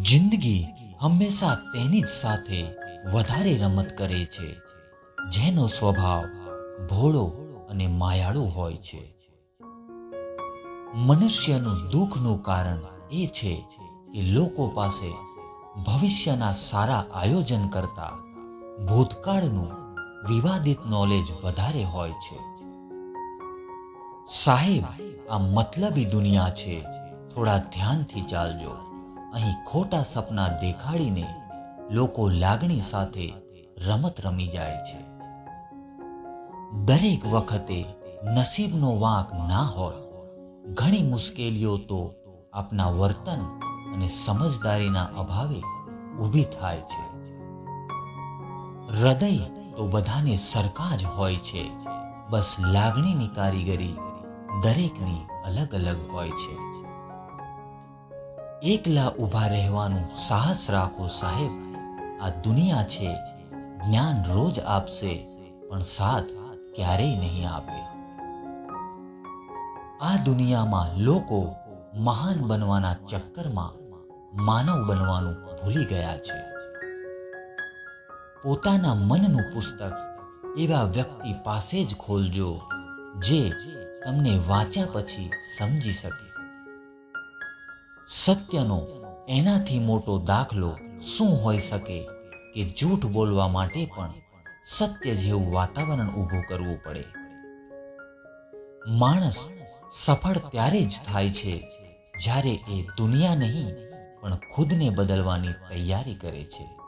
જિંદગી હંમેશા તેની જ સાથે વધારે રમત કરે છે, જેનો સ્વભાવ ભોળો અને માયાળો હોય છે. મનુષ્યનું દુઃખનું કારણ એ છે કે લોકો પાસે ભવિષ્યના સારા આયોજન કરતા ભૂતકાળનું વિવાદિત નોલેજ વધારે હોય છે. સાહેબ, આ મતલબી દુનિયા છે, થોડા ધ્યાનથી ચાલજો. અહીં ખોટા સપના દેખાડીને લોકો લાગણી સાથે રમત રમી જાય છે. દરેક વખતે નસીબનો વાંક ના હોય, ઘણી મુશ્કેલીઓ તો આપના વર્તન અને સમજદારીના અભાવે ઊભી થાય છે. હૃદય તો બધાને સરખા જ હોય છે, બસ લાગણીની કારીગરી દરેકની અલગ અલગ હોય છે. એકલા ઊભા રહેવાનું સાહસ રાખો સાહેબ. આ દુનિયા છે, જ્ઞાન રોજ આપશે, પણ સાથ ક્યારેય નહીં આપે. આ દુનિયામાં લોકો મહાન બનવાના ચક્કરમાં માનવ બનવાનું ભૂલી ગયા છે. પોતાના મનનું પુસ્તક એવા વ્યક્તિ પાસે જ ખોલજો, જે તમને વાંચ્યા પછી સમજી શકે. સત્યનો એનાથી મોટો દાખલો શું હોઈ શકે કે જૂઠ બોલવા માટે પણ સત્ય જેવું વાતાવરણ ઊભું કરવું પડે? માણસ સફળ ત્યારે જ થાય છે જ્યારે એ દુનિયા નહીં, પણ ખુદને બદલવાની તૈયારી કરે છે.